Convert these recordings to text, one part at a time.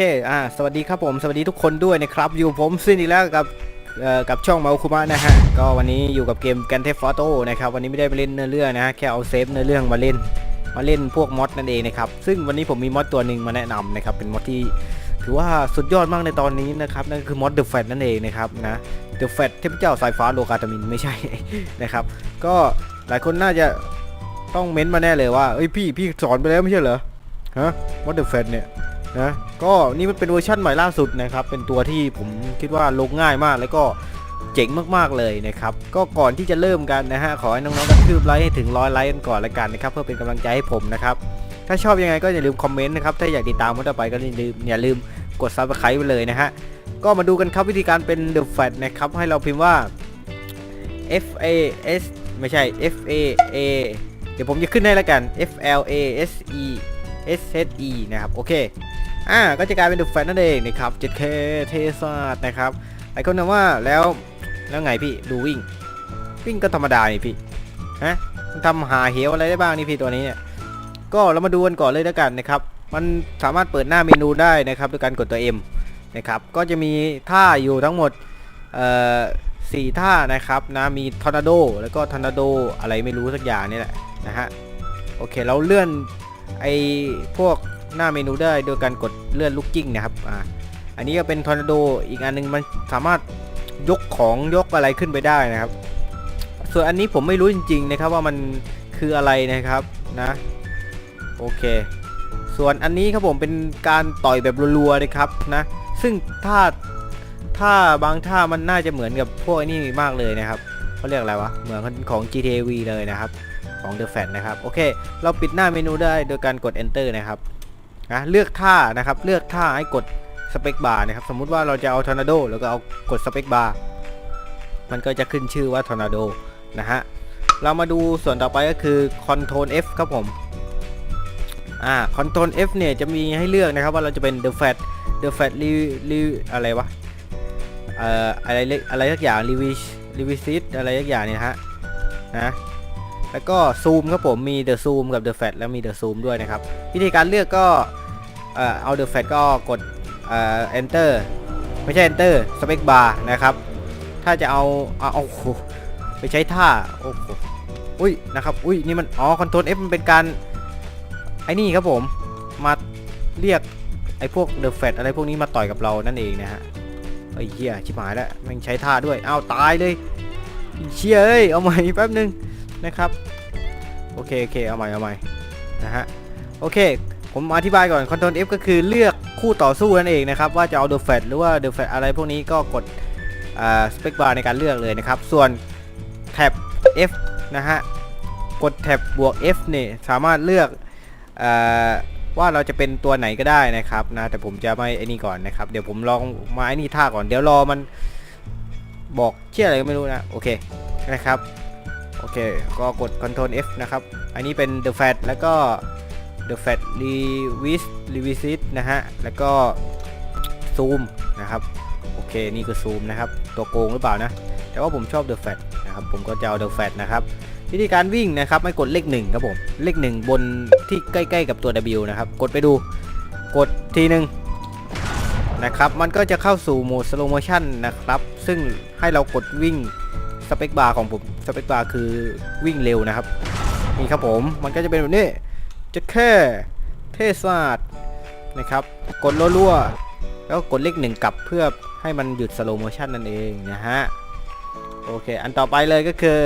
เค อ่า สวัสดีครับผม สวัสดีทุกคนด้วยนะครับ อยู่ผมซินอีกแล้วกับ เอ่อ กับช่องมาคุมะนะฮะ ก็วันนี้อยู่กับเกม g ก n เทฟ a อโต้นะครับ วันนี้ไม่ได้ไปเล่นเนื้อเรื่องนะฮะ แค่เอาเซฟเนื้อเรื่องมาเล่น มาเล่นพวกมอดนั่นเองนะครับ ซึ่งวันนี้ผมมีมอดตัวหนึ่งมาแนะนำนะครับ เป็นมอดที่ถือว่าสุดยอดมากในตอนนี้นะครับ นั่นก็คือมอดเดอะแฟตนั่นเองนะครับนะ เดอะแฟตเทพเจ้าสายฟ้าโลกาตามินไม่ใช่ นะครับ ก็หลายคนน่าจะต้องเม้นต์มาแน่เลยว่า เอ้ยพี่พี่สอนไปแล้วไม่ใช่เหรอ ฮะมอดเดอะแฟตเนี่ย นะก็นี่มันเป็นเวอร์ชั่นใหม่ล่าสุดนะครับ เป็นตัวที่ผมคิดว่าลงง่ายมากแล้วก็เจ๋งมากๆเลยนะครับ ก็ก่อนที่จะเริ่มกันนะฮะ ขอให้น้องๆกระทืบไลค์ให้ถึงร้อยไลค์กันก่อนละกันนะครับ เพื่อเป็นกำลังใจให้ผมนะครับ ถ้าชอบยังไงก็อย่าลืมคอมเมนต์นะครับ ถ้าอยากติดตามมันต่อไปก็อย่าลืมอย่าลืมกดซับสไครต์ไปเลยนะฮะ ก็มาดูกันครับวิธีการเป็น The Fat นะครับ ให้เราพิมพ์ว่า F A S ไม่ใช่ F A A เดี๋ยวผมจะขึ้นให้แล้วกัน F L A S E S H E นะครับ โอเค อ่าก็จะกลายเป็น The Fat นั่นเองนะครับ 7K เทสาดนะครับหลายคนถามว่าแล้วแล้วไงพี่ดูวิ่ง วิ่งก็ธรรมดานี่พี่ฮะทำหาเหวอะไรได้บ้างนี่พี่ตัวนี้เนี่ยก็เรามาดูกันก่อนเลยแล้วกันนะครับ มันสามารถเปิดหน้าเมนูได้นะครับด้วยการกดตัว M นะครับก็จะมีท่าอยู่ทั้งหมดเอ่อสี่ท่านะครับนะมีทอร์นาโดแล้วก็ทอร์นาโดอะไรไม่รู้สักอย่างนี่แหละนะฮะโอเคเราเลื่อนไอ้พวก หน้าเมนูได้โดยการกดเลื่อนลูกจิ้งนะครับอ่าอันนี้ก็เป็นทอร์นาโดอีกอันนึงมันสามารถยกของยกอะไรขึ้นไปได้นะครับ ส่วนอันนี้ผมไม่รู้จริง ๆ นะครับว่ามันคืออะไรนะครับนะโอเค ส่วนอันนี้ครับผมเป็นการต่อยแบบรัวๆนะครับนะซึ่งถ้าถ้าบางท่ามันน่าจะเหมือนกับพวกนี่มากเลยนะครับเขาเรียกอะไรวะเหมือนของ GTA V เลยนะครับของ The Fat นะครับโอเค เราปิดหน้าเมนูได้โดยการกด Enter นะครับ นะเลือกท่านะครับเลือกท่าให้กดสเปคบาร์นะครับสมมุติว่าเราจะเอาทอร์นาโดแล้วก็เอากดสเปคบาร์มันก็จะขึ้นชื่อว่าทอร์นาโดนะฮะเรามาดูส่วนต่อไปก็คือ Control F ครับผมอ่า Control F เนี่ยจะมีให้เลือกนะครับว่าเราจะเป็น The Fat The Fat รีรีอะไรวะเอ่ออะไรอะไรสักอย่างรีวิชรีวิซิตอะไรสักอย่างเนี่ยนะฮะนะแล้วก็ซูมครับผมมี The Zoom กับ The Fat แล้วมี The Zoom ด้วยนะครับ วิธีการเลือกก็เอ่อเอา The Fat ก็กดเอ่อ Enter ไม่ใช่ Enter Space Bar นะครับ ถ้าจะเอาเอาเอาโอ้โหไปใช้ท่าโอ้โหอุ้ยนะครับอุ้ยนี่มันอ๋อ Control F มันเป็นการไอ้นี่ครับผมมาเรียกไอ้พวกเดอะแฟตอะไรพวกนี้มาต่อยกับเรานั่นเองนะฮะไอ้เหี้ยชิบหายแล้วม่งใช้ท่าด้วยอ้าวตายเลยเชี่ยเอ้ยเอาใหม่แป๊บนึงนะครับโอเคโอเคเอาใหม่เอาใหม่นะฮะ โอเค ผมอธิบายก่อน Ctrl F ก็คือเลือกคู่ต่อสู้นั่นเองนะครับ ว่าจะเอาเดอะแฟตหรือว่าเดอะแฟตอะไรพวกนี้ก็กดสเปคบาร์ในการเลือกเลยนะครับ ส่วนแท็บ F นะฮะ กดแท็บบวก F เนี่ยสามารถเลือกอว่าเราจะเป็นตัวไหนก็ได้นะครับนะแต่ผมจะไม่ไอ้นี่ก่อนนะครับ เดี๋ยวผมลองมาไอ้นี่ท่าก่อน เดี๋ยวรอมันบอกเชื่ออะไรก็ไม่รู้นะโอเคนะครับโอเค ก็กด Ctrl F นะครับ อันนี้เป็น The Fat แล้วก็ The Fat Revis Revisit นะฮะ แล้วก็ Zoom นะครับ โอเค นี่คือ Zoom นะครับ ตัวโกงหรือเปล่านะ แต่ว่าผมชอบ The Fat นะครับ ผมก็จะเอา The Fat นะครับ วิธีการวิ่งนะครับ ไม่กดเลขหนึ่งครับผม เลขหนึ่งบนที่ใกล้ๆกับตัว W นะครับ กดไปดู กดทีหนึ่งนะครับ มันก็จะเข้าสู่โหมด slow motion นะครับ ซึ่งให้เรากดวิ่งสเปคบาร์ของผม สเปคบาร์คือวิ่งเร็วนะครับ นี่ครับผม มันก็จะเป็นแบบนี้ จะแค่เทศาสตร์นะครับ กดรัวๆ แล้วกดเลขหนึ่งกลับเพื่อให้มันหยุด slow motion นั่นเองนะฮะ โอเค อันต่อไปเลยก็คือ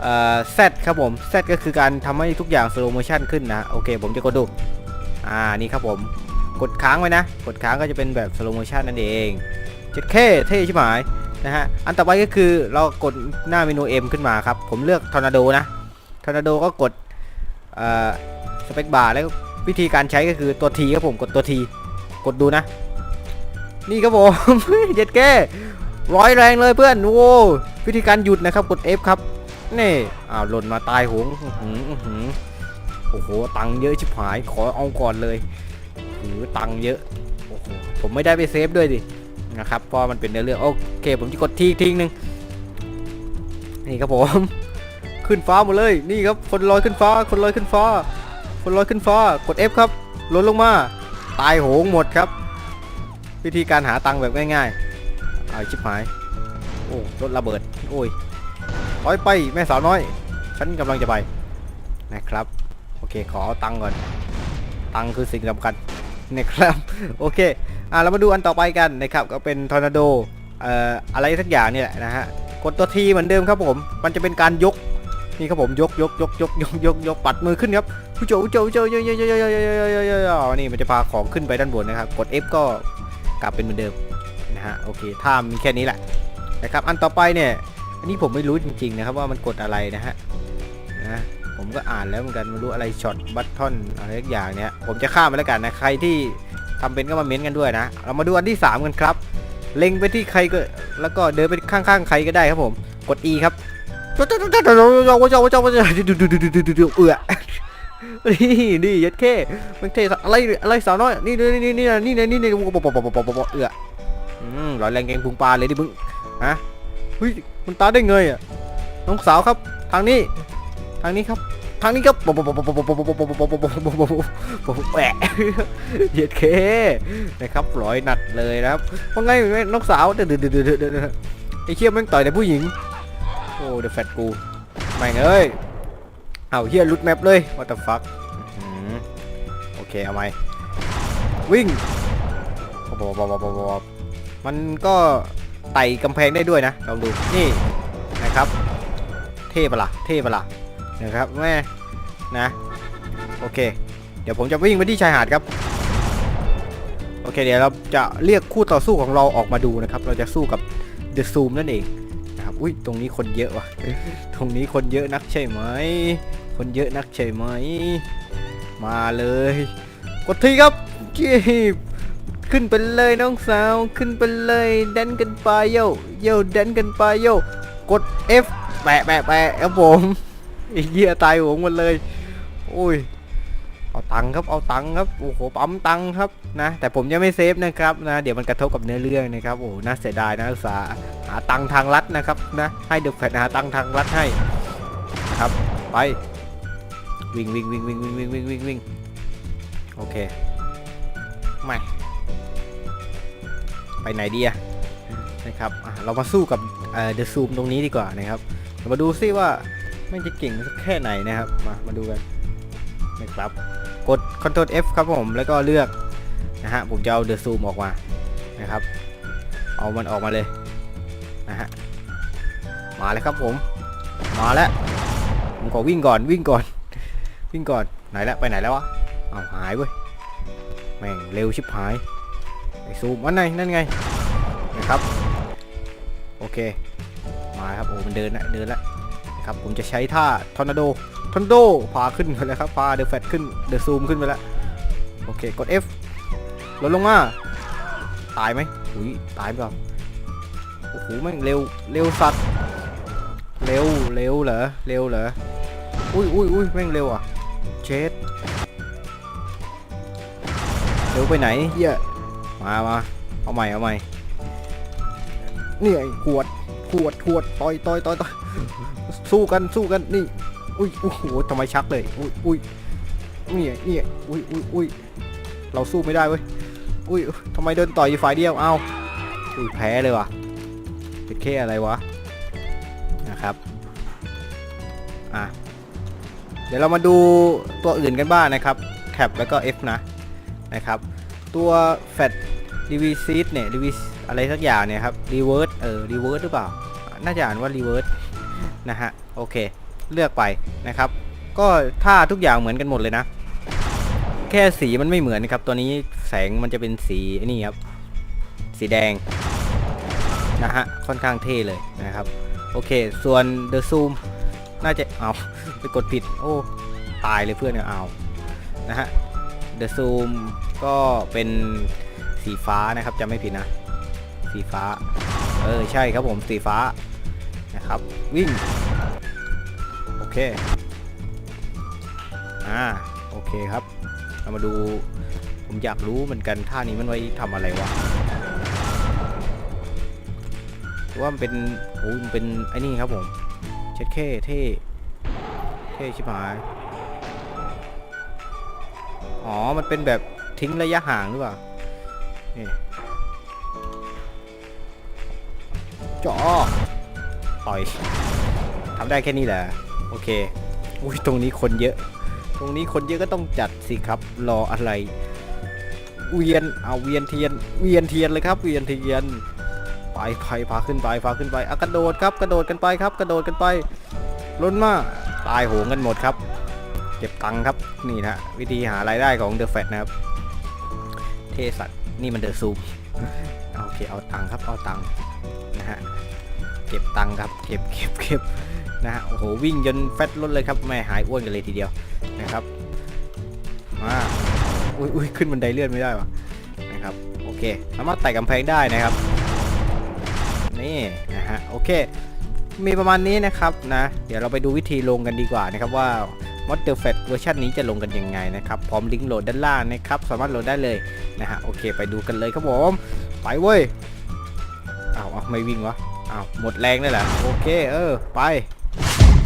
เอ่อ Z ครับผม Z ก็คือการทำให้ทุกอย่าง slow motion ขึ้นนะ โอเค ผมจะกดดู อ่า นี่ครับผม กดค้างไว้นะ กดค้างก็จะเป็นแบบ slow motion นั่นเองจ็ดเคเท่ใชิบหายนะฮะ อันต่อไปก็คือเรากดหน้าเมนู M ขึ้นมาครับ ผมเลือกทอร์นาโดนะ ทอร์นาโดก็กดเอ่อ สเปคบาร์แล้ววิธีการใช้ก็คือตัว T ครับผมกดตัว T กดดูนะ นี่ครับผมเจ็ดเคร้อยแรงเลยเพื่อนโว้วิธีการหยุดนะครับกด F ครับนี่อ้าวหล่นมาตายหงหืออื้อหือโอ้โหตังเยอะชิบหายขอเอาก่อนเลยหือตังเยอะโอ้โหผมไม่ได้ไปเซฟด้วยดินะครับเพราะมันเป็นเนื้อเรื่องโอเค ผมจะกดทีทิ้งหนึ่งนี่ครับผม ขึ้นฟ้าหมดเลย นี่ครับคนลอยขึ้นฟ้า คนลอยขึ้นฟ้า คนลอยขึ้นฟ้ากด F ครับลดลงมา ตายโหงหมดครับ วิธีการหาตังค์แบบง่ายๆเอาชิบหาย โอ้รถระเบิด โอ้ยถอยไปแม่สาวน้อย ฉันกำลังจะไปนะครับ โอเคขอตังค์ก่อน ตังค์คือสิ่งสำคัญนะครับโอเคอะเรามาดูอันต่อไปกันนะครับก็เป็นทอร์นาโดเอ่ออะไรสักอย่างเนี่ยแหละนะฮะกดตัวทีเหมือนเดิมครับผม มันจะเป็นการยกนี่ครับผมยกยกยกยกยกยกยกปัดมือขึ้นครับ โจผู้โจผู้โจเยอะเยอะเยอะเยอะเยอะเยอะเยอะเยอะเยอะนี่มันจะพาของขึ้นไปด้านบนนะครับ กด F ก็กลับเป็นเหมือนเดิมนะฮะ โอเคถ้ามีแค่นี้แหละนะครับ อันต่อไปเนี่ย อันนี้ผมไม่รู้จริงๆนะครับว่ามันกดอะไรนะฮะนะผมก็อ่านแล้วเหมือนกันไม่รู้อะไรช็อตบัตทอนอะไรสักอย่างเนี่ยผมจะข้ามไปแล้วกันนะใครที่ทำเป็นก็มาเม้นกันด้วยนะ เรามาดูอันที่สามกันครับ เล็งไปที่ใครก็แล้วก็เดินไปข้างๆใครก็ได้ครับผม กด E ครับเจ้าเจ้าเจ้าเจ้าเจ้าเจ้าเจ้าเจ้าเจ้าดูดูดูดูดูดูดูเอือ นี่นี่ยัดเข้มันเท่อะไรอะไรสาวน้อยนี่นี่นี่นี่นี่นี่นี่นี่ปปปปปปเอืออืมร้อยแรงแกงพุงปลาเลยดิมึงฮะเฮ้ยมันตาได้ไงยอะน้องสาวครับ ทางนี้ ทางนี้ครับ ทางนี้ครับปปปปปปปปปปปปปปแหวะยัดเข้นะครับร้อยนัดเลยนะครับว่าไงน้องสาวเดือดเดือดเดือดเดือดไอ้เชี่ยแม่งต่อยแต่ผู้หญิง โอ้เดือะแฟตกูแม่งเอ้ย เอาเฮียลุดแมปเลย what the fuck อื้อหือโอเค เอาไหมวิ่งบอบอบอบอบอบมันก็ไต่กำแพงได้ด้วยนะลองดูนี่นะครับ เท่ปะล่ะเท่ปะล่ะนะครับแม่นะโอเค เดี๋ยวผมจะวิ่งไปที่ชายหาดครับโอเคเดี๋ยวเราจะเรียกคู่ต่อสู้ของเราออกมาดูนะครับ เราจะสู้กับ The Zoom นั่นเองนะครับอุ้ยตรงนี้คนเยอะว่ะตรงนี้คนเยอะนักใช่ไหม คนเยอะนักใช่ไหม มาเลย กดทีครับจีบขึ้นไปเลยน้องสาว ขึ้นไปเลยแดนกันไปโยโยแดนกันไปโยกด F แปะแปะแปะครับผมอ้เหี้ยตายโหงหมดเลยโอ้ยเอาตังครับเอาตังครับโอ้โหปั๊มตังครับนะ แต่ผมยังไม่เซฟนะครับนะ เดี๋ยวมันกระทบกับเนื้อเรื่องนะครับโอ้น่าเสียดายนะอุตสาหาตังทางลัดนะครับนะให้เดอะแฟตหาตังทางลัดให้ครับไป วิ่งวิ่งวิ่งวิ่งวิ่งวิ่งวิ่งวิ่งวิ่งโอเคไม่ไปไหนดีอะนะครับเรามาสู้กับเอ่อ The Zoom ตรงนี้ดีกว่านะครับเรามาดูซิว่ามันจะเก่งสักแค่ไหนนะครับ มามาดูกันนะครับ กด Ctrl F ครับผมแล้วก็เลือกนะฮะผมจะเอา The Zoom ออกมานะครับ เอามันออกมาเลยนะฮะมาเลยครับผม มาแล้วผมขอวิ่งก่อนวิ่งก่อน วิ่งก่อนไหนแล้วไปไหนแล้ววะเอ้าหายเว้ยแม่งเร็วชิบหายไอซูมอันไหนนั่นไงนะครับโอเคมาครับโอ้มันเดินละเดินละนะครับผมจะใช้ท่าทอร์นาโดทอร์นาโดพาขึ้นไปแล้วครับพาเดอะแฟตขึ้นเดอะซูมขึ้นไปแล้วโอเคกด F ลดลงมาตายไหมอุ้ยตายเปล่าโอ้โหแม่งเร็วเร็วสัตว์เร็วเร็วเหรอเร็วเหรออุ้ยอุ้ยอุ้ยแม่งเร็วอะ เชดเร็วไปไหนเฮียมามาเอาใหม่เอาใหม่นี่ไอ้ขวดขวดขวดต่อยต่อยต่อยต่อยสู้กันสู้กันนี่อุ้ยโอ้โหทำไมชักเลยอุ้ยอุ้ยนี่นี่อุ้ยอุ้ยอุ้ยเราสู้ไม่ได้เว้ยอุ้ยทำไมเดินต่อยอยู่ฝ่ายเดียวเอาอุ้ยแพ้เลยว่ะเป็นแค่อะไรวะนะครับอะเดี๋ยวเรามาดูตัวอื่นกันบ้างนะครับแท็บแล้วก็ F นะนะครับ ตัว Fat r e v i s i t เนี่ย r e v i s อะไรสักอย่างเนี่ยครับ Reverse เออ Reverse หรือเปล่า น่าจะอ่านว่า Reverse นะฮะ โอเค เลือกไปนะครับ ก็ท่าทุกอย่างเหมือนกันหมดเลยนะ แค่สีมันไม่เหมือนนะครับ ตัวนี้แสงมันจะเป็นสีนี่ครับ สีแดงนะฮะ ค่อนข้างเท่เลยนะครับ โอเค ส่วน The Zoom น่าจะเอาไปกดผิด โอ้ ตายเลยเพื่อนเนี่ยเอานะฮะ The Zoom ก็เป็นสีฟ้านะครับจำไม่ผิดนะ สีฟ้า เออ ใช่ครับผมสีฟ้านะครับ วิ่ง โอเค อ่า โอเคครับ เรามาดูผมอยากรู้เหมือนกันท่านี้มันไว้ทำอะไรวะว่ามันเป็นโอ้มันเป็นไอ้นี่ครับผม จ็ดเข้เท่เท่ชิบหาย อ๋อ มันเป็นแบบทิ้งระยะห่างหรือเปล่า นี่จอต่อยทำได้แค่นี้แหละ โอเค อุ้ย ตรงนี้คนเยอะ ตรงนี้คนเยอะก็ต้องจัดสิครับ รออะไร เวียน เอาเวียนเทียน เวียนเทียนเลยครับ เวียนเทียน ไปไปพาขึ้นไปพาขึ้นไปอะกระโดดครับกระโดดกันไปครับ กระโดดกันไปล้นมาตายโหงกันหมดครับ เก็บตังค์ครับนี่นะวิธีหารายได้ของเดอะแฟตนะครับ เทสัตว์นี่มันเดอะซูมโอเคเอาตังค์ครับเอาตังค์นะฮะเก็บตังค์ครับเก็บเก็บเก็บนะฮะโอ้โหวิ่งจนแฟตลดเลยครับไม่หายอ้วนกันเลยทีเดียวนะครับมาอุ้ยอุ้ยขึ้นบันไดเลื่อนไม่ได้วะนะครับโอเคสามารถไต่กำแพงได้นะครับ นี่นะฮะโอเค มีประมาณนี้นะครับนะเดี๋ยวเราไปดูวิธีลงกันดีกว่านะครับว่า m o d e l f a t เวอร์ชันนี้จะลงกันยังไงนะครับ พร้อมลิงก์โหลดด้านล่างนะครับ สามารถโหลดได้เลยนะฮะโอเค ไปดูกันเลยครับผมไปเว้ยอ้าวอ้าวไม่วิ่งวะอ้าวหมดแรงเลยเหรอโอเคเออไป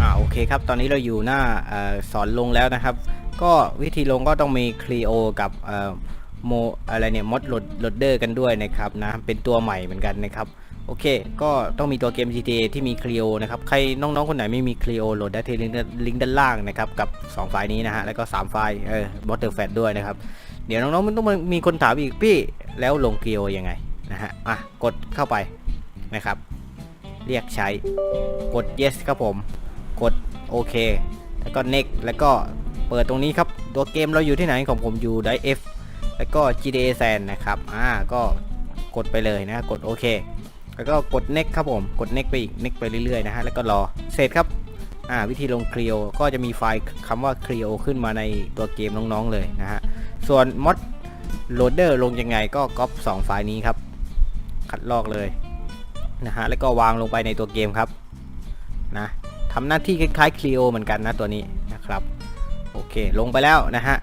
อ่าโอเคครับ ตอนนี้เราอยู่หน้าออสอนลงแล้วนะครับ ก็วิธีลงก็ต้องมี Clio กับโมอะไรเนี่ยมอดโหลดโหลดเดอร์กันด้วยนะครับนะเป็นตัวใหม่เหมือนกันนะครับ โอเค ก็ต้องมีตัวเกม GTA ที่มี Clio นะครับ ใครน้องๆ คนไหนไม่มี Clio โหลดได้ที่ลิงก์ด้านล่างนะครับ กับ 2 ไฟล์นี้นะฮะ แล้วก็ 3 ไฟล์ เออ b o t t e r f a t ด้วยนะครับ เดี๋ยวน้องๆ มันต้องมีคนถามอีกพี่ แล้วลง Clio ยังไงนะฮะ อะ กดเข้าไปนะครับ เรียกใช้ กด yes ครับผม กดโอเค แล้วก็ next แล้วก็เปิดตรงนี้ครับ ตัวเกมเราอยู่ที่ไหนของผมอยู่ได F แล้วก็ GTA San นะครับ อ่า ก็กดไปเลยนะ กดโอเค แล้วก็กด next ครับผมกด next ไปอีก next ไปเรื่อยๆนะฮะแล้วก็รอเสร็จครับอ่าวิธีลง Clio ก็จะมีไฟล์คำว่า Clio ขึ้นมาในตัวเกมน้องๆเลยนะฮะส่วน mod loader ลงยังไงก็ก๊อป2ไฟล์นี้ครับ คัดลอกเลยนะฮะแล้วก็วางลงไปในตัวเกมครับนะทำหน้าที่คล้ายๆ Clio เหมือนกันนะตัวนี้นะครับโอเคลงไปแล้วนะฮะ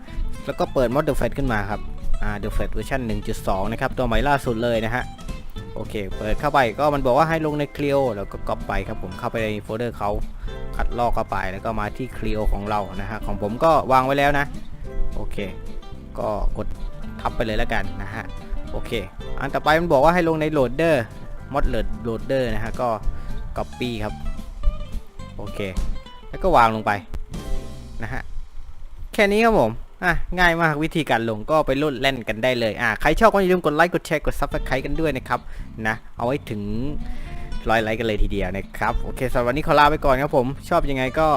แล้วก็เปิด Mod The Fat ขึ้นมาครับอ่า The Fat เวอร์ชัน1.2 นะครับ ตัวใหม่ล่าสุดเลยนะฮะ โอเค เปิดเข้าไปก็มันบอกว่าให้ลงใน Clio แล้วก็ก๊อปไปครับผมเข้าไปในโฟลเดอร์เขาคัดลอกเข้าไปแล้วก็มาที่ Clio ของเรานะฮะของผมก็วางไว้แล้วนะ โอเค ก็กดทับไปเลยแล้วกันนะฮะโอเค อันต่อไปมันบอกว่าให้ลงในโหลดเดอร์ mod load loader นะฮะก็ copy ครับ โอเค แล้วก็วางลงไปนะฮะแค่นี้ครับผม อะง่ายมากวิธีการลงก็ไปโหลดเล่นกันได้เลยอะใครชอบก็อย่าลืมกดไลค์กดแชร์กดซับสไครต์กันด้วยนะครับนะเอาไว้ถึงร้อยไลค์กันเลยทีเดียวนะครับโอเคสำหรับวันนี้ขอลาไปก่อนครับผม ชอบยังไงก็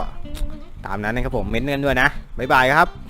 ตามนั้นนะครับผมเม้นต์กันด้วยนะบ๊ายบายครับ